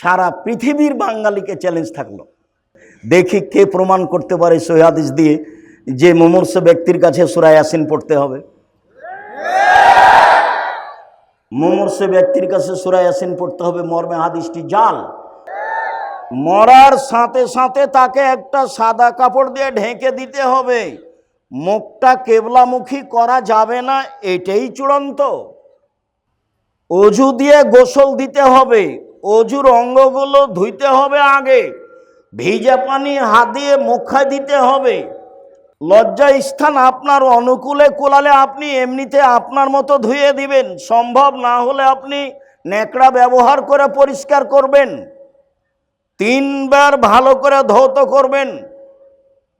সারা পৃথিবীর বাঙালিকে চ্যালেঞ্জ থাকল। দেখি কে প্রমাণ করতে পারে সহিদিস দিয়ে যে মুমূর্ষ ব্যক্তির কাছে সুরায় ইয়াসিন পড়তে হবে। মুমূর্ষ ব্যক্তির কাছে সুরায় ইয়াসিন পড়তে হবে, মর্মে হাদিসটি জাল। মরার সাথে সাথে তাকে একটা সাদা কাপড় দিয়ে ঢেকে দিতে হবে। মুখটা কেবলামুখী করা যাবে না, এটাই চূড়ান্ত। অজু দিয়ে গোসল দিতে হবে অজুর অঙ্গগুলো ধুইতে হবে আগে। ভিজা পানি হাত দিয়ে মুখা দিতে হবে। লজ্জা স্থান আপনার অনুকূলে কোলালে আপনি এমনিতে আপনার মতো ধুয়ে দিবেন। সম্ভব না হলে আপনি ন্যাকড়া ব্যবহার করে পরিষ্কার করবেন। তিনবার ভালো করে ধৌত করবেন।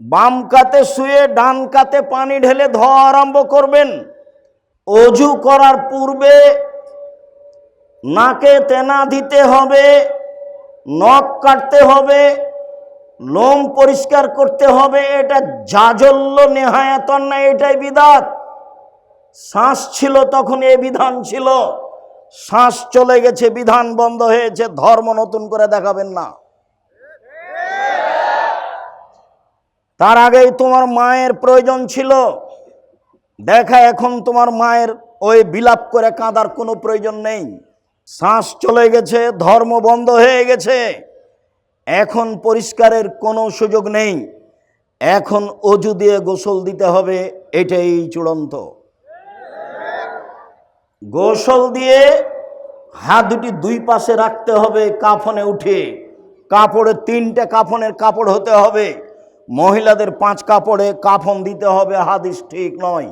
বাম কাতে শুয়ে ডান কাতে পানি ঢেলে ধোয়া আরম্ভ করবেন। অজু করার পূর্বে নাকে তেনা দিতে হবে, নখ কাটতে হবে, লোম পরিষ্কার করতে হবে, এটা জাজল্য নেহায়াতন না এটাই বিধাত শ্বাস ছিল তখন এ বিধান ছিল, শ্বাস চলে গেছে, বিধান বন্ধ হয়েছে, ধর্ম নতুন করে দেখাবেন না। তার আগেই তোমার মায়ের প্রয়োজন ছিল। দেখা, এখন তোমার মায়ের ওই বিলাপ করে কাঁদার কোনো প্রয়োজন নেই। শ্বাস চলে গেছে, ধর্ম বন্ধ হয়ে গেছে। এখন পরিষ্কারের কোনো সুযোগ নেই। এখন অজু দিয়ে গোসল দিতে হবে, এটাই চূড়ান্ত। গোসল দিয়ে হাত দুটি দুই পাশে রাখতে হবে কাফনে উঠে। কাপড়ে তিনটে কাফনের কাপড় হতে হবে। মহিলাদের পাঁচ কাপড়ে কাফন দিতে হবে, হাদিস ঠিক নয়।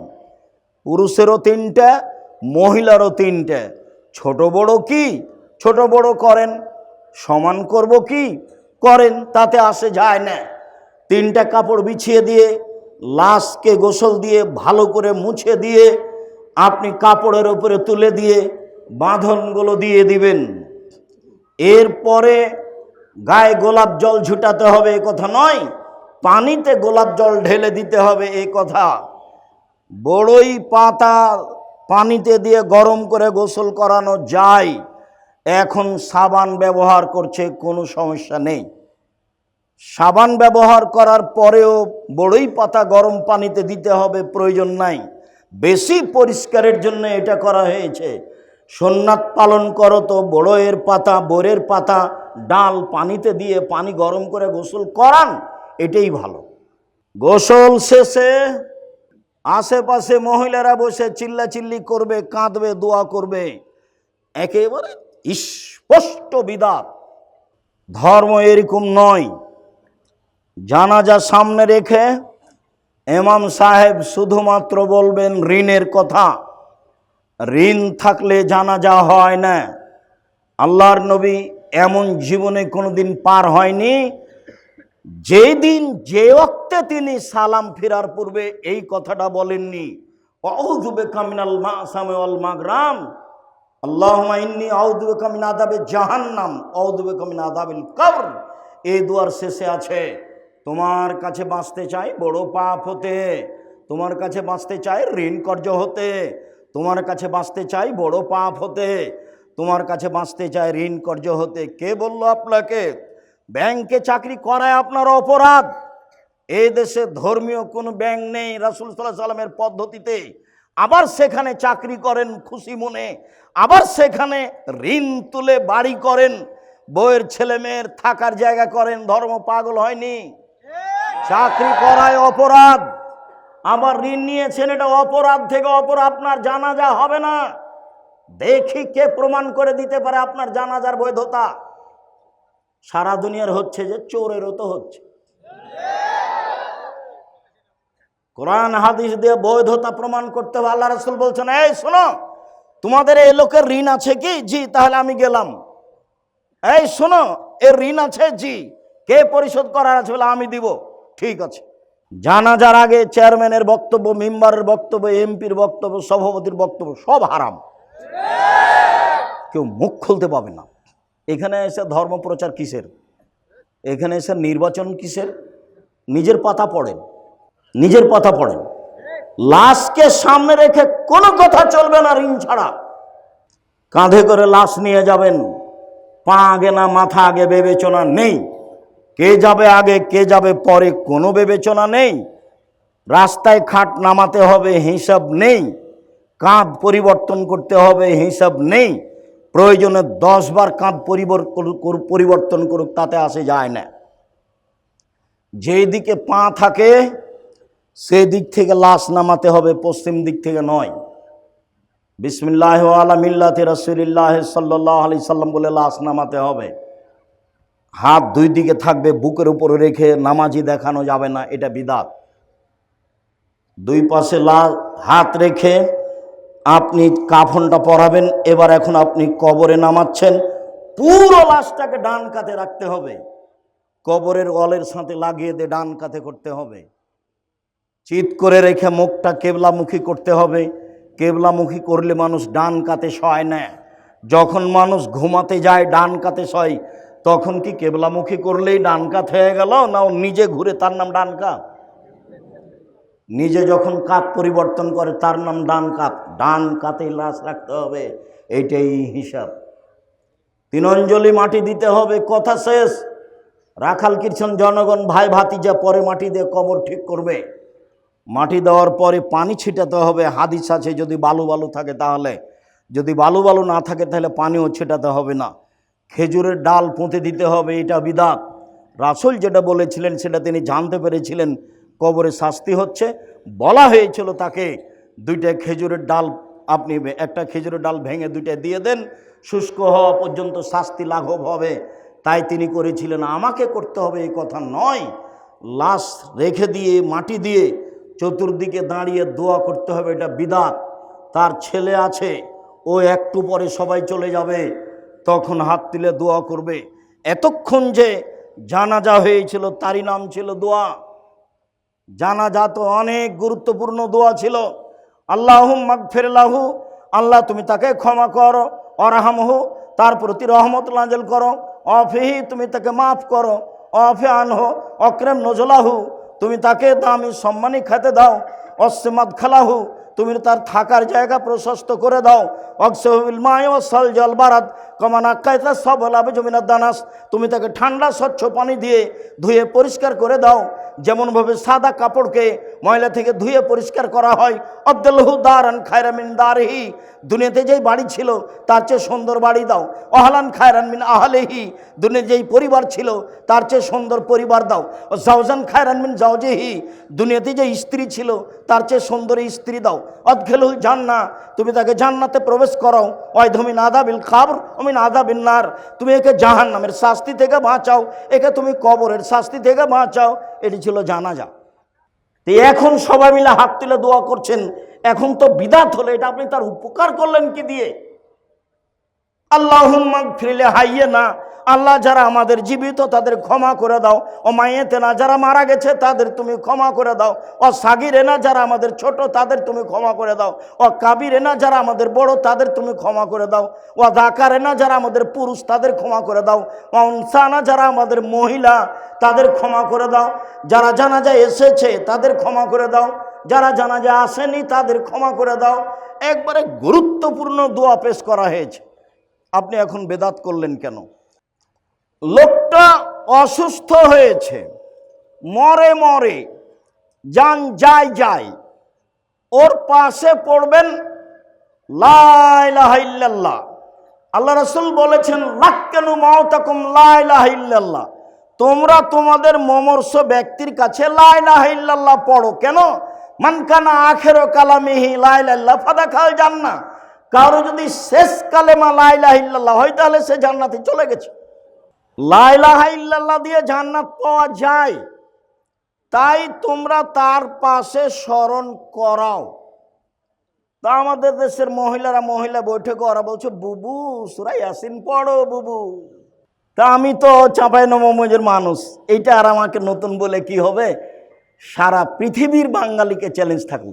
পুরুষেরও তিনটে, মহিলারও তিনটে। ছোট বড় কি? ছোট বড় করেন, সমান করব কি? করেন, তাতে আসে যায় না। তিনটা কাপড় বিছিয়ে দিয়ে, লাশকে গোসল দিয়ে, ভালো করে মুছে দিয়ে, আপনি কাপড়ের উপরে তুলে দিয়ে, বাঁধনগুলো দিয়ে দিবেন। এরপরে গায়ে গোলাপ জল ঝুটাতে হবে, এ কথা নয়। পানিতে গোলাপ জল ঢেলে দিতে হবে, এ কথা। বড়ই পাতা পানিতে দিয়ে গরম করে গোসল করানো যায়। এখন সাবান ব্যবহার করছে, কোনো সমস্যা নেই। সাবান ব্যবহার করার পরেও বড়ই পাতা গরম পানিতে দিতে হবে, প্রয়োজন নাই। বেশি পরিষ্কারের জন্য এটা করা হয়েছে। সোননাথ পালন করো তো বড়য়ের পাতা, বোরের পাতা, ডাল পানিতে দিয়ে পানি গরম করে গোসল করান, এটাই ভালো। গোসল শেষে আশেপাশে মহিলারা বসে চিল্লাচিল্লি করবে, কাঁদবে, দোয়া করবে। একেবারে স্পষ্ট বিদাত ধর্ম এরকম নয়। জানাজা সামনে রেখে এমাম সাহেব শুধুমাত্র বলবেন, ঋণের কথা। ঋণ থাকলে জানাজা হয় না। আল্লাহর নবী এমন জীবনে কোনোদিন পার হয়নি। যেই দিন যে অক্তে তিনি সালাম ফেরার পূর্বে এই কথাটা বলেননি অউজুবে কামিনাল মা আসামে অল মাগরাম আল্লাহ ইন্নি আউদুবে কামিন আদাবে জাহান্নাম আউদুবে কামিন আদাবিল কবর এই দুয়ার শেষে আছে, তোমার কাছে বাঁচতে চাই বড় পাপ হতে, তোমার কাছে বাঁচতে চাই ঋণ কর্য হতে, তোমার কাছে বাঁচতে চাই বড় পাপ হতে, তোমার কাছে বাঁচতে চাই ঋণ কর্য হতে কে বলল আপনাকে? ব্যাংকে চাকরি করায় আপনার অপরাধ। এই দেশে ধর্মীয় কোনো ব্যাংক নেই রাসুল সাল্লাহ সাল্লামের পদ্ধতিতে। আবার সেখানে চাকরি করেন খুশি মনে। আবার সেখানে ঋণ তুলে বাড়ি করেন। বইয়ের ছেলে মেয়ের থাকার জায়গা করেন, ধর্ম পাগল হয়নি। চাকরি করায় অপরাধ। আবার ঋণ নিয়েছেন, এটা অপরাধ থেকে অপর, আপনার জানাজা হবে না। দেখি কে প্রমাণ করে দিতে পারে আপনার জানাজার বৈধতা। সারা দুনিয়ার হচ্ছে যে চোরেরও তো হচ্ছে। কোরআন, হাদিস দিয়ে বৈধতা প্রমাণ করতে হবে। আল্লাহ রসুল বলছেন, এই শোনো, তোমাদের এই লোকের ঋণ আছে কি? জি, তাহলে আমি গেলাম। এই শোনো, এর ঋণ আছে? জি। কে পরিশোধ করার আছে বলে আমি দিব। ঠিক আছে। জানাজার আগে চেয়ারম্যানের বক্তব্য, মেম্বারের বক্তব্য, এমপির বক্তব্য, সভাপতির বক্তব্য সব হারাম। কেউ মুখ খুলতে পাবে না। এখানে এসে ধর্ম প্রচার কিসের? এখানে এসে নির্বাচন কিসের? নিজের পাতা পড়েন, নিজের পাতা পড়েন। লাশকে সামনে রেখে কোনো কথা চলবে না ঋণ ছাড়া। কাঁধে করে লাশ নিয়ে যাবেন। পা আগে না, মাথা আগে বিবেচনা নেই। কে যাবে আগে, কে যাবে পরে কোনো বিবেচনা নেই। রাস্তায় খাট নামাতে হবে, হিসাব নেই। কাঁধ পরিবর্তন করতে হবে, হিসাব নেই। প্রয়োজনে দশবার কাঁধ পরিবর- পরিবর্তন করুক, তাতে আসে যায় না। যেই দিকে পা থাকে, সেই দিক থেকে লাশ নামাতে হবে, পশ্চিম দিক থেকে নয়। বিসমিল্লাহ আলা মিল্লাতে রসুলিল্লাহ সাল্লাহ আলি সাল্লাম বলে লাশ নামাতে হবে। হাত দুই দিকে থাকবে, বুকের উপরে রেখে নামাজি দেখানো যাবে না, এটা বিদাত। দুই পাশে লা হাত রেখে আপনি কাফনটা পরাবেন, এবার এখন আপনি কবরে নামাচ্ছেন, পুরো লাশটাকে ডান কাতে রাখতে হবে। কবরের অলের সাথে লাগিয়ে দিয়ে ডান কাতে করতে হবে। চিত করে রেখে মুখটা কেবলামুখী করতে হবে। কেবলামুখী করলে মানুষ ডান কাতে শয় না। যখন মানুষ ঘুমাতে যায়, ডান কাতে শয় তখন কি কেবলামুখী করলেই ডান কাত হয়ে গেল, না নিজে ঘুরে তার নাম ডান কাত নিজে যখন কাত পরিবর্তন করে, তার নাম ডান কাত ডান কাতে লাশ রাখতে হবে, এইটাই হিসাব। তিন অঞ্জলি মাটি দিতে হবে, কথা শেষ। রাখাল কৃষ্ণ জনগণ, ভাই ভাতিজা, পরে মাটি দিয়ে কবর ঠিক করবে। মাটি দেওয়ার পরে পানি ছিটাতে হবে, হাদিস আছে, যদি বালু বালু থাকে তাহলে। যদি বালু বালু না থাকে তাহলে পানিও ছিটাতে হবে না। খেজুরের ডাল পুঁতে দিতে হবে, এটা বিদাত। রাসুল যেটা বলেছিলেন, সেটা তিনি জানতে পেরেছিলেন। কবরে শাস্তি হচ্ছে। বলা হয়েছিল তাকে দুইটা খেজুরের ডাল আপনি একটা খেজুরের ডাল ভেঙে দুইটা দিয়ে দেন, শুষ্ক হওয়া পর্যন্ত শাস্তি লাঘব হবে। তাই তিনি করেছিলেন। আমাকে করতে হবে এই কথা নয়। লাশ রেখে দিয়ে, মাটি দিয়ে চতুর্দিকে দাঁড়িয়ে দোয়া করতে হবে, এটা বিদাত। তার ছেলে আছে, ও একটু পরে সবাই চলে যাবে, তখন হাত তুলে দোয়া করবে। এতক্ষণ যে জানাজা হয়েছিল, তারই নাম ছিল দোয়া। জানাজা তো অনেক গুরুত্বপূর্ণ দোয়া ছিল। আল্লাহ মাগফিরালাহু আল্লাহ তুমি তাকে ক্ষমা করো, অরহামহু, তার প্রতি রহমত লাঞ্জল করো, অফিহি তুমি তাকে মাফ করো, অফে আনহো, অক্রেম নজলাহু, তুমি তাকে দামি সম্মানী খেতে দাও অসমাদ খালাহু তুমি তার থাকার জায়গা প্রশস্ত করে দাও। সল জল বারাত কমানা কায়তা সব লাভে জমিনার দানাস। তুমি তাকে ঠান্ডা স্বচ্ছ পানি দিয়ে ধুয়ে পরিষ্কার করে দাও। যেমনভাবে সাদা কাপড়কে ময়লা থেকে ধুয়ে পরিষ্কার করা হয়। অব্দুল্লাহু দারান খায়রামিন দারহি। দুনিয়াতে যেই বাড়ি ছিল, তার চেয়ে সুন্দর বাড়ি দাও। অহলান খায়রান মিন আহলেহি। দুনিয়াতে যেই পরিবার ছিল, তার চেয়ে সুন্দর পরিবার দাও। ও জাউজান খায়রান মিন জাউজেহি দুনিয়াতে যে স্ত্রী ছিল, তার চেয়ে সুন্দর স্ত্রী দাও। অদখেলুল জান্না তুমি তাকে জান্নাতে প্রবেশ করাও। ওই ধমিন আদাবিল খাবর অমিন আদাবিন নার। তুমি একে জাহান নামের শাস্তি থেকে বাঁচাও, একে তুমি কবরের শাস্তি থেকে বাঁচাও। এটি ছিল জানাজা। তো এখন সবাই মিলে হাত তুলে দোয়া করছেন, এখন তো বিদাত হলো, এটা আপনি তার উপকার করলেন কি দিয়ে? আল্লাহ ফিরলে হাইয়ে না আল্লাহ যারা আমাদের জীবিত, তাদের ক্ষমা করে দাও। ও মায়েতে না, যারা মারা গেছে, তাদের তুমি ক্ষমা করে দাও। ও সাগিরে না, যারা আমাদের ছোট, তাদের তুমি ক্ষমা করে দাও। ও কাবিরে না, যারা আমাদের বড়, তাদের তুমি ক্ষমা করে দাও। ও দাকারে না, যারা আমাদের পুরুষ, তাদের ক্ষমা করে দাও। ও উনসানা যারা আমাদের মহিলা, তাদের ক্ষমা করে দাও। যারা জানা জানাজা এসেছে, তাদের ক্ষমা করে দাও। যারা জানা জানাজা আসেনি, তাদের ক্ষমা করে দাও। একবারে গুরুত্বপূর্ণ দোয়া পেশ করা হয়েছে। আপনি এখন বেদাত করলেন কেন? লোকটা অসুস্থ হয়েছে। মরে মরে, যান যায় যায়, ওর পাশে পড়বেন লাইলাহাইল্লাল্লাহ আল্লাহ রসুল বলেছেন, লাক্কেনু মাওতাকুম লাইলাহাইল্লাল্লাহ তোমরা তোমাদের মমর্ষ ব্যক্তির কাছে লাইলাহাইল্লাল্লাহ পড়ো। কেন? মানকানা আখেরো কালামিহি লাইলাল্লাহ ফাদা খাল জান্না কারও যদি শেষ কালেমা লাইলাহিল্লাহ হয়, তাহলে সে জান্নাতে চলে গেছে। লাইলাহা ইল্লাল্লাহ দিয়ে জান্নাত পাওয়া যায়। তাই তোমরা তার পাশে স্মরণ করাও। তা আমাদের দেশের মহিলারা মহিলা বৈঠকে ওরা বলছে, বুবু সুরাই আসিন পড়ো, বুবু। তা আমি তো চাঁপাই নবমজের মানুষ। এইটা আর আমাকে নতুন বলে কি হবে? সারা পৃথিবীর বাঙালিকে চ্যালেঞ্জ থাকল।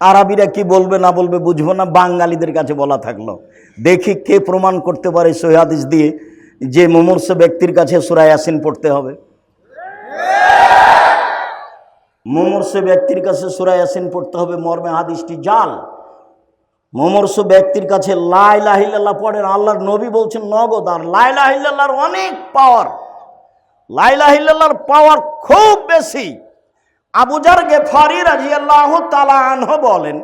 আরবিরা কি বলবে না বলবে বুঝব না, বাঙালিদের কাছে বলা থাকল। দেখি কে প্রমাণ করতে পারে সৈহাদিস দিয়ে যে মুমূর্ষ ব্যক্তির কাছে সুরায় আসিন পড়তে হবে। মুমূর্ষ ব্যক্তির কাছে সুরায় পড়তে হবে, মর্মে হাদিসটি জাল। মমর্ষ ব্যক্তির কাছে লাই লাহিল্লাহ পড়েন, আল্লাহর নবী বলছেন, নগদ, আর লাই লাহিল্লাহর অনেক পাওয়ার লাই লাহিল্লাহর পাওয়ার খুব বেশি। আবুজার গেফারি রাজিয়াল্লাহ তালা আনহ বলেন,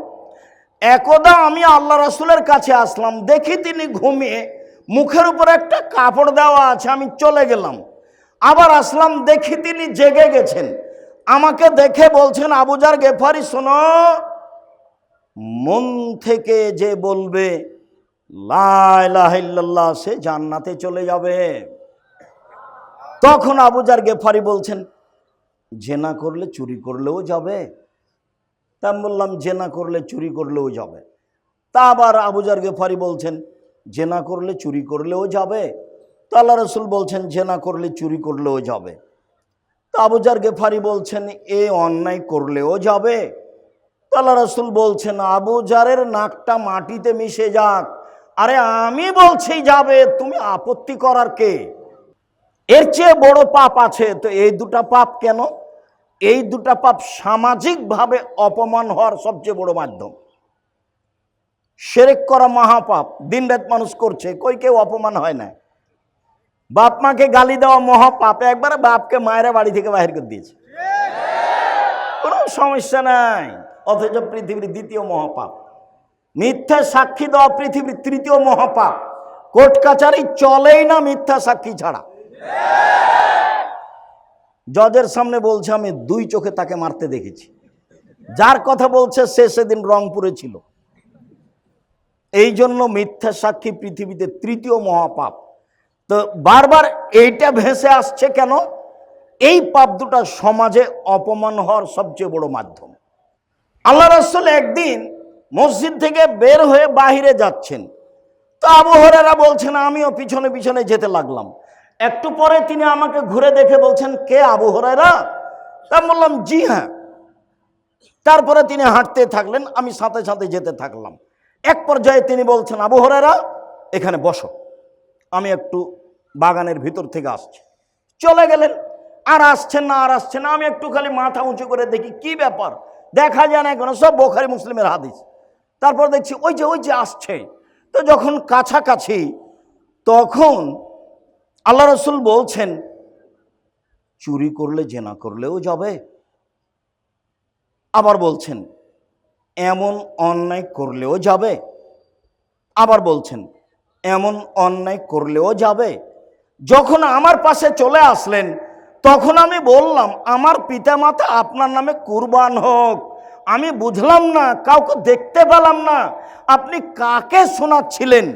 একদা আমি আল্লাহ রসুলের কাছে আসলাম, দেখি তিনি ঘুমিয়ে মুখের উপর একটা কাপড় দেওয়া আছে, আমি চলে গেলাম। আবার আসলাম, দেখি তিনি জেগে গেছেন। আমাকে দেখে বলছেন আবুজার গেফারি, শোনো, মন থেকে যে বলবে লাহ সে জান্নাতে চলে যাবে। তখন আবুজার গেফারি বলছেন জেনা করলে চুরি করলেও যাবে। তা আমি বললাম, জেনা করলে চুরি করলেও যাবে। তা আবার আবুজার গেফারি বলছেন, জেনা করলে চুরি করলেও যাবে। তো আল্লাহ রসুল বলছেন, জেনা করলে চুরি করলেও যাবে। তা আবুজার গেফারি বলছেন, এ অন্যায় করলেও যাবে। তো আল্লাহ রসুল বলছেন আবুজারের নাকটা মাটিতে মিশে যাক। আরে আমি বলছি যাবে, তুমি আপত্তি করার কে? এর চেয়ে বড় পাপ আছে, তো এই দুটা পাপ কেন? এই দুটা পাপ সামাজিকভাবে অপমান হওয়ার সবচেয়ে বড় মাধ্যম। সেরেক করা মহাপাপ দিন রাত মানুষ করছে, কই কেউ অপমান হয় না। বাপ মাকে গালি দেওয়া মহাপাপ, একবারে বাপকে মায়েরা বাড়ি থেকে বাহির করে দিয়েছে। কোনো সমস্যা নাই, অথচ পৃথিবীর দ্বিতীয় মহাপাপ। মিথ্যা সাক্ষী দেওয়া পৃথিবীর তৃতীয় মহাপাপ। কোর্ট কাচারি চলেই না মিথ্যা সাক্ষী ছাড়া। জজের সামনে বলছে, আমি দুই চোখে তাকে মারতে দেখেছি। যার কথা বলছে, সে সেদিন রংপুরে ছিল। এই জন্য মিথ্যা সাক্ষী পৃথিবীতে তৃতীয় মহাপাপ। তো বারবার এইটা ভেসে আসছে কেন? এই পাপ দুটা সমাজে অপমান হওয়ার সবচেয়ে বড় মাধ্যম। আল্লাহ রসুল একদিন মসজিদ থেকে বের হয়ে বাহিরে যাচ্ছেন। তো আবহরেরা বলছেন, আমিও পিছনে পিছনে যেতে লাগলাম। একটু পরে তিনি আমাকে ঘুরে দেখে বলছেন, কে আবু হরাইরা তা বললাম, জি হ্যাঁ। তারপরে তিনি হাঁটতে থাকলেন, আমি সাথে সাথে যেতে থাকলাম। এক পর্যায়ে তিনি বলছেন, আবু হরাইরা এখানে বসো। আমি একটু বাগানের ভিতর থেকে আসছি। চলে গেলেন। আর আসছেন না, আর আসছেন না। আমি একটু খালি মাথা উঁচু করে দেখি, কি ব্যাপার? দেখা যায় না কোনো সব বোখারি মুসলিমের হাদিস। তারপর দেখছি, ওই যে ওই যে, আসছে। তো যখন কাছাকাছি, তখন আল্লাহ রসুল বলছেন, চুরি করলে জেনা করলেও যাবে। আবার বলছেন, এমন অন্যায় করলেও যাবে। আবার বলছেন, এমন অন্যায় করলেও যাবে। যখন আমার পাশে চলে আসলেন, তখন আমি বললাম, আমার পিতামাতা আপনার নামে কুরবান হোক। আমি বুঝলাম না, কাউকে দেখতে পেলাম না। আপনি কাকে শোনাচ্ছিলেন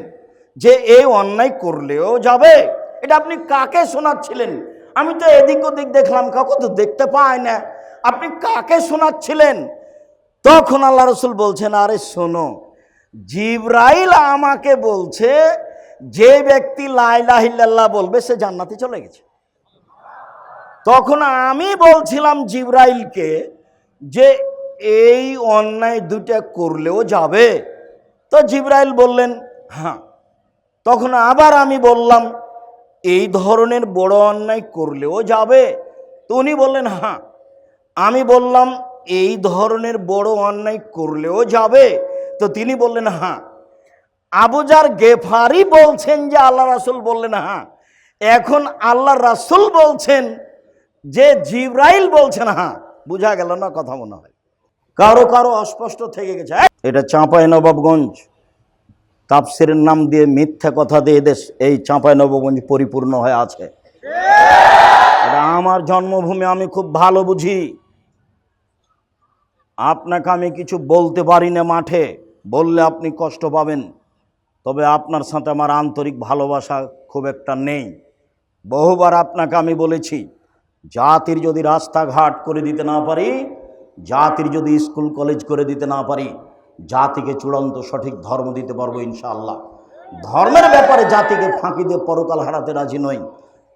যে এই অন্যায় করলেও যাবে? এটা আপনি কাকে শোনাচ্ছিলেন? আমি তো এদিক ওদিক দেখলাম, কাউকে তো দেখতে পাই না। আপনি কাকে শোনাচ্ছিলেন? তখন আল্লাহ রসুল বলছেন, আরে শোনো, জিব্রাইল আমাকে বলছে, যে ব্যক্তি লাইলাহিল্লাহ বলবে, সে জান্নাতে চলে গেছে। তখন আমি বলছিলাম জিব্রাইলকে যে, এই অন্যায় দুটা করলেও যাবে। তো জিব্রাইল বললেন হ্যাঁ। তখন আবার আমি বললাম এই ধরনের বড় অন্যায় করলেও যাবে। তো উনি বললেন হ্যাঁ আমি বললাম এই ধরনের বড় অন্যায় করলেও যাবে। তো তিনি বললেন হ্যাঁ আবুজার গেফারি বলছেন যে আল্লাহ রাসুল বললেন হ্যাঁ এখন আল্লাহ রাসুল বলছেন যে জিব্রাইল বলছেন হ্যাঁ বোঝা গেল না কথা মনে হয়। কারও কারও অস্পষ্ট থেকে গেছে এটা চাঁপাই নবাবগঞ্জ। তাপসিরের নাম দিয়ে মিথ্যা কথা দিয়ে দেশ এই চাঁপাই নবগঞ্জ পরিপূর্ণ হয়ে আছে। এটা আমার জন্মভূমি, আমি খুব ভালো বুঝি। আপনাকে আমি কিছু বলতে পারি না মাঠে, বললে আপনি কষ্ট পাবেন। তবে আপনার সাথে আমার আন্তরিক ভালোবাসা খুব একটা নেই। বহুবার আপনাকে আমি বলেছি, জাতির যদি রাস্তাঘাট করে দিতে না পারি, জাতির যদি স্কুল, কলেজ করে দিতে না পারি জাতিকে চূড়ান্ত সঠিক ধর্ম দিতে পারব ইনশাআল্লাহ। ধর্মের ব্যাপারে জাতিকে ফাঁকি দিয়ে পরকাল হারাতে রাজি নই।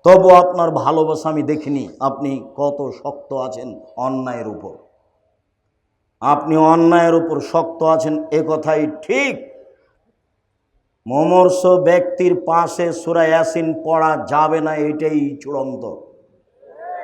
তবু আপনার ভালোবাসা আমি দেখিনি। আপনি কত শক্ত আছেন অন্যায়ের উপর। আপনি অন্যায়ের উপর শক্ত আছেন, এ কথাই ঠিক। মমর্ষ ব্যক্তির পাশে সুরা ইয়াসিন পড়া যাবে না, এটাই চূড়ান্ত।